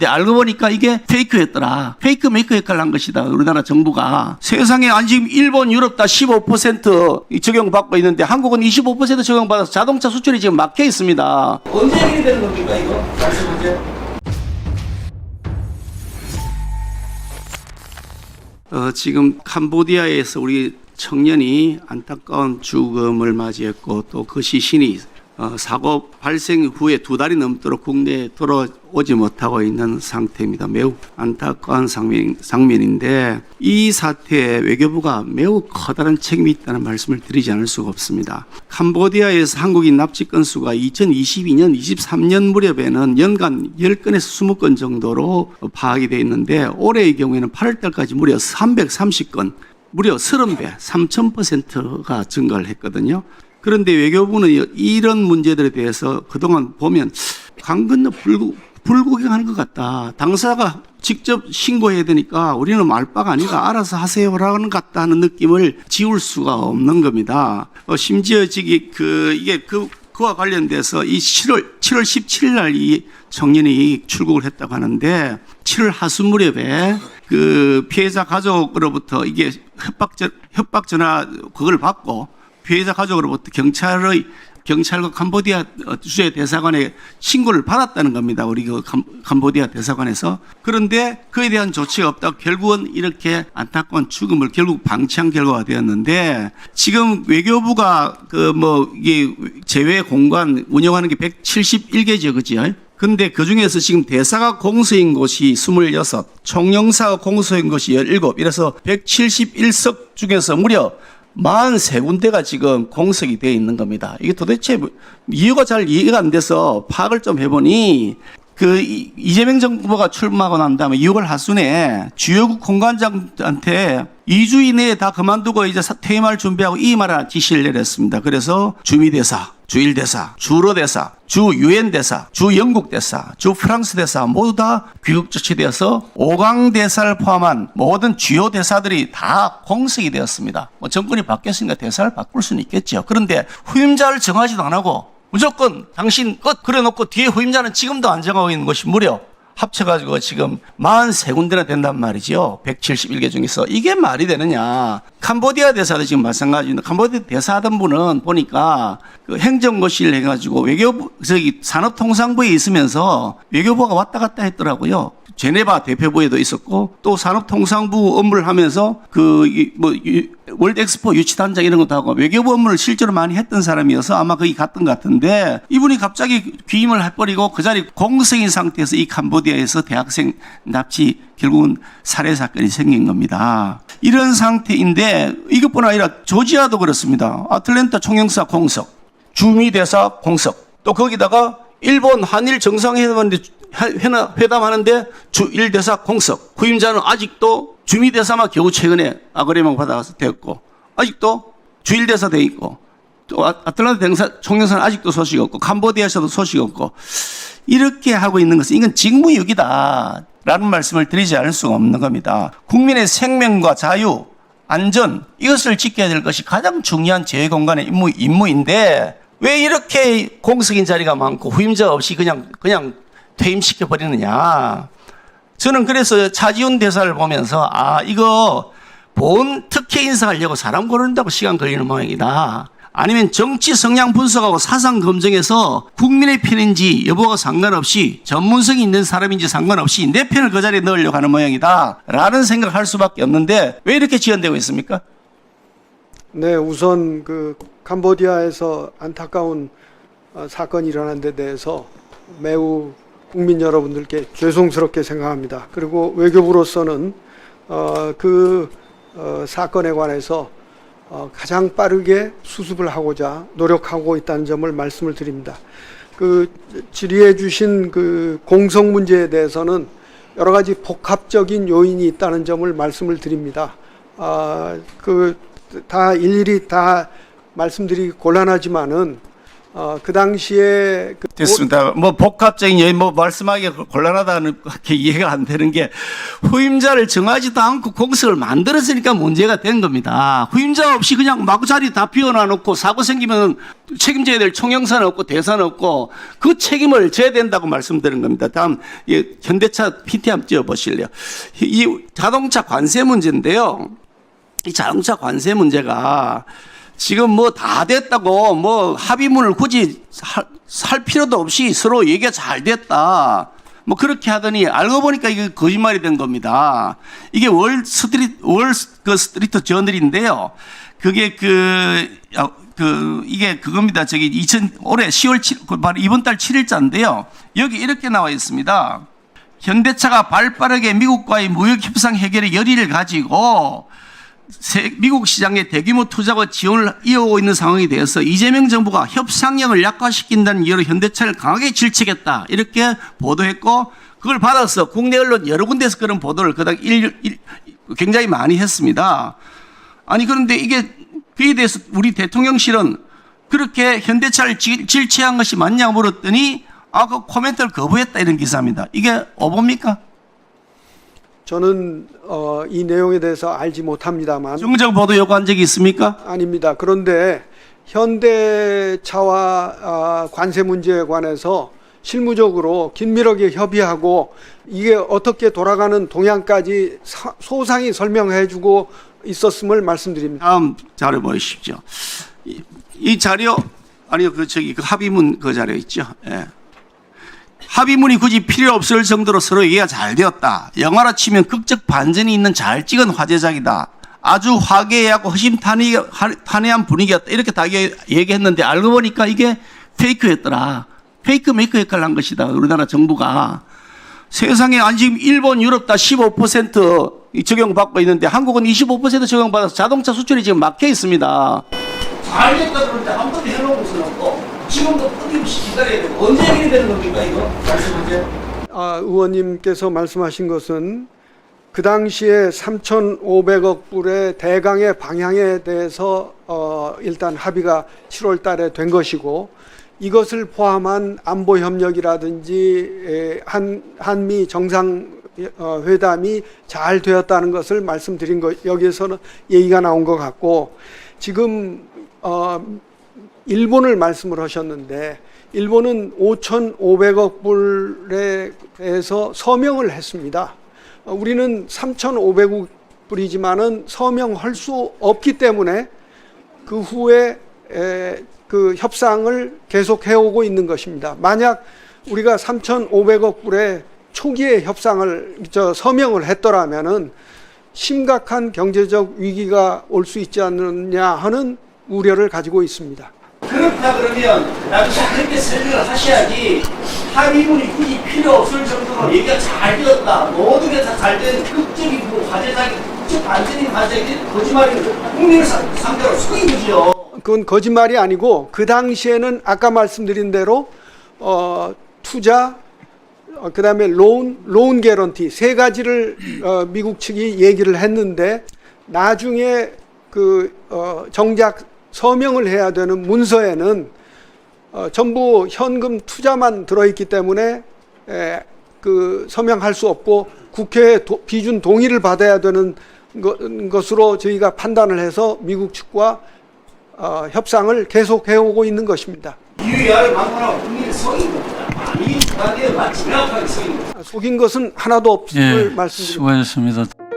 근데 알고 보니까 이게 페이크였더라. 페이크 메이크 역할을 한 것이다. 우리나라 정부가. 세상에 안 지금 일본, 유럽 다 15% 적용받고 있는데 한국은 25% 적용받아서 자동차 수출이 지금 막혀 있습니다. 언제 해결되는 겁니까, 이거? 말씀 문제. 어, 지금 캄보디아에서 우리 청년이 안타까운 죽음을 맞이했고 또그 시신이 어, 사고 발생 후에 두 달이 넘도록 국내에 돌아오지 못하고 있는 상태입니다. 매우 안타까운 상면, 상면인데 이 사태에 외교부가 매우 커다란 책임이 있다는 말씀을 드리지 않을 수가 없습니다. 캄보디아에서 한국인 납치 건수가 2022년, 23년 무렵에는 연간 10건에서 20건 정도로 파악이 되어 있는데 올해의 경우에는 8월 달까지 무려 330건 무려 30배, 3000%가 증가를 했거든요. 그런데 외교부는 이런 문제들에 대해서 그동안 보면 강 건너 불구, 불구경하는 것 같다. 당사자가 직접 신고해야 되니까 우리는 말바가 아니라 알아서 하세요라는 것 같다는 느낌을 지울 수가 없는 겁니다. 어, 심지어 지기 그 이게 그 그와 관련돼서 이 7월 7월 17일 날 이 청년이 출국을 했다고 하는데 7월 하순 무렵에 그 피해자 가족으로부터 이게 협박 전 협박 전화 그걸 받고 피해자 가족으로부터 경찰의 경찰과 캄보디아 주재 대사관에 신고를 받았다는 겁니다. 우리 그 캄- 캄보디아 대사관에서 그런데 그에 대한 조치가 없다. 결국은 이렇게 안타까운 죽음을 결국 방치한 결과가 되었는데 지금 외교부가 그 뭐 이게 제외 공간 운영하는 게 171개죠, 그지요? 근데 그 중에서 지금 대사가 공소인 곳이 26, 총영사가 공소인 곳이 17, 이래서 171석 중에서 무려 43군데가 지금 공석이 되어 있는 겁니다. 이게 도대체 뭐- 이유가 잘 이해가 안 돼서 파악을 좀 해보니 그 이- 이재명 정부가 출마하고 난 다음에 6월 하순에 주요국 공관장한테 2주 이내에 다 그만두고 이제 사- 퇴임할 준비하고 이임하라 지시를 내렸습니다. 그래서 주미대사, 주일 대사, 주로 대사, 주 유엔 대사, 주 영국 대사, 주 프랑스 대사 모두 다 귀국 조치되어서 5강 대사를 포함한 모든 주요 대사들이 다 공석이 되었습니다. 뭐 정권이 바뀌었으니까 대사를 바꿀 수는 있겠죠. 그런데 후임자를 정하지도 안 하고 무조건 당신 끝 그래놓고 뒤에 후임자는 지금도 안 정하고 있는 것이 무려 합쳐가지고 지금 43군데나 된단 말이죠. 171개 중에서. 이게 말이 되느냐. 캄보디아 대사도 지금 마찬가지인데, 캄보디아 대사하던 분은 보니까 그 행정거실 해가지고 외교부, 저기 산업통상부에 있으면서 외교부가 왔다 갔다 했더라고요. 제네바 대표부에도 있었고 또 산업통상부 업무를 하면서 그 뭐 월드 엑스포 유치단장 이런 것도 하고 외교부 업무를 실제로 많이 했던 사람이어서 아마 거기 갔던 것 같은데 이분이 갑자기 귀임을 해버리고 그 자리 공석인 상태에서 이 캄보디아에서 대학생 납치 결국은 살해 사건이 생긴 겁니다. 이런 상태인데 이것뿐 아니라 조지아도 그렇습니다. 아틀랜타 총영사 공석, 주미 대사 공석, 또 거기다가 일본 한일 정상회담하는데 회담하는데 주일 대사 공석 후임자는 아직도 주미 대사만 겨우 최근에 아그레망 받아서 되었고 아직도 주일 대사 돼 있고 또 아- 아틀란타 대사 총영사는 아직도 소식 없고 캄보디아에서도 소식 없고 이렇게 하고 있는 것은 이건 직무유기다. 라는 말씀을 드리지 않을 수가 없는 겁니다. 국민의 생명과 자유, 안전, 이것을 지켜야 될 것이 가장 중요한 제외 공간의 임무, 임무인데, 왜 이렇게 공석인 자리가 많고 후임자 없이 그냥, 그냥 퇴임시켜 버리느냐. 저는 그래서 차지훈 대사를 보면서, 아, 이거 본 특혜 인사하려고 사람 고른다고 시간 걸리는 모양이다. 아니면 정치 성향 분석하고 사상 검증해서 국민의 편인지 여부가 상관없이 전문성이 있는 사람인지 상관없이 내 편을 그 자리에 넣으려고 하는 모양이다. 라는 생각할 수밖에 없는데 왜 이렇게 지연되고 있습니까? 네, 우선 그 캄보디아에서 안타까운 어, 사건이 일어난 데 대해서 매우 국민 여러분들께 죄송스럽게 생각합니다. 그리고 외교부로서는 어, 그 어, 사건에 관해서 어, 가장 빠르게 수습을 하고자 노력하고 있다는 점을 말씀을 드립니다. 그 질의해 주신 그 공성 문제에 대해서는 여러 가지 복합적인 요인이 있다는 점을 말씀을 드립니다. 아, 그 다 일일이 다 말씀드리기 곤란하지만은 어, 그 당시에 그 됐습니다. 뭐 복합적인 여인 뭐 말씀하기 곤란하다는 게 이해가 안 되는 게 후임자를 정하지도 않고 공석을 만들었으니까 문제가 된 겁니다. 후임자 없이 그냥 마구 자리 다 비워놔 놓고 사고 생기면 책임져야 될 총영사는 없고 대사는 없고 그 책임을 져야 된다고 말씀드린 겁니다. 다음 이 현대차 PT 한번 띄워 보실래요? 이 자동차 관세 문제인데요. 이 자동차 관세 문제가 지금 뭐 다 됐다고 뭐 합의문을 굳이 살, 살 필요도 없이 서로 얘기가 잘 됐다. 뭐 그렇게 하더니 알고 보니까 이게 거짓말이 된 겁니다. 이게 월 스트리트 월그 스트리트 저널인데요. 그게 그, 어, 그 이게 그겁니다. 저기 2000 올해 10월 7 바로 이번 달 7일자인데요. 여기 이렇게 나와 있습니다. 현대차가 발빠르게 미국과의 무역 협상 해결의 열의를 가지고 세- 미국 시장에 대규모 투자와 지원을 이어오고 있는 상황에 대해서 이재명 정부가 협상력을 약화시킨다는 이유로 현대차를 강하게 질책했다. 이렇게 보도했고 그걸 받아서 국내 언론 여러 군데서 그런 보도를 그닥 일, 일, 굉장히 많이 했습니다. 아니 그런데 이게 그에 대해서 우리 대통령실은 그렇게 현대차를 질- 질체한 것이 맞냐고 물었더니 아그 코멘트를 거부했다 이런 기사입니다. 이게 어봅니까? 저는 어, 이 내용에 대해서 알지 못합니다만 정정 보도 요구한 적이 있습니까? 아닙니다. 그런데 현대차와 아, 관세 문제에 관해서 실무적으로 긴밀하게 협의하고 이게 어떻게 돌아가는 동향까지 사- 소상히 설명해주고 있었음을 말씀드립니다. 다음 자료 보십시오. 이, 이 자료 아니요 그 저기 그 합의문 그 자료 있죠. 예. 합의문이 굳이 필요 없을 정도로 서로 얘기가 잘 되었다. 영화로 치면 극적 반전이 있는 잘 찍은 화제작이다. 아주 화기애애하고 허심탄회한 분위기였다. 이렇게 다 얘기- 얘기했는데 알고 보니까 이게 페이크였더라. 페이크 메이크 역할을 한 것이다. 우리나라 정부가. 세상에 아니 지금 일본, 유럽 다 15% 적용받고 있는데 한국은 25% 적용받아서 자동차 수출이 지금 막혀 있습니다. 잘 됐다 그러는데 한 번도 해놓은 것은 없고 지금도 끊임없이 기다려야 되고 언제 해결이 되는 겁니까 이거? 말씀하세요. 아, 의원님께서 말씀하신 것은 그 당시에 3,500억 불의 대강의 방향에 대해서 어, 일단 합의가 7월 달에 된 것이고 이것을 포함한 안보 협력이라든지 에, 한 한미 정상 어, 회담이 잘 되었다는 것을 말씀드린 것 여기에서는 얘기가 나온 것 같고 지금 어, 일본을 말씀을 하셨는데 일본은 5,500억 불에 대해서 서명을 했습니다. 어, 우리는 3,500억 불이지만은 서명할 수 없기 때문에 그 후에 에, 그 협상을 계속 해 오고 있는 것입니다. 만약 우리가 3,500억 불의 초기에 협상을 저 서명을 했더라면은 심각한 경제적 위기가 올 수 있지 않느냐 하는 우려를 가지고 있습니다. 그렇다 그러면 나중에 그렇게 설명을 하셔야지 합의문이 굳이 필요 없을 정도로 얘기가 잘 되었다. 모든 게 다잘된 극적인 그 화제장이 극적 반전인 화제기 거짓말이 국민을 상- 상대로 속인 거지요. 그건 거짓말이 아니고 그 당시에는 아까 말씀드린 대로 어, 투자 어, 그다음에 로운 개런티 세 가지를 어, 미국 측이 얘기를 했는데 나중에 그 어, 정작 서명을 해야 되는 문서에는 어, 전부 현금 투자만 들어있기 때문에 에, 그 서명할 수 없고 국회의 도- 비준 동의를 받아야 되는 것, 것으로 저희가 판단을 해서 미국 측과 어, 협상을 계속 해오고 있는 것입니다. 방문하고 속인 겁니다. 많이 주관되어 마치 명확하게 속인 겁니다. 속인 것은 하나도 없음을 예, 말씀드립니다. 수고하셨습니다.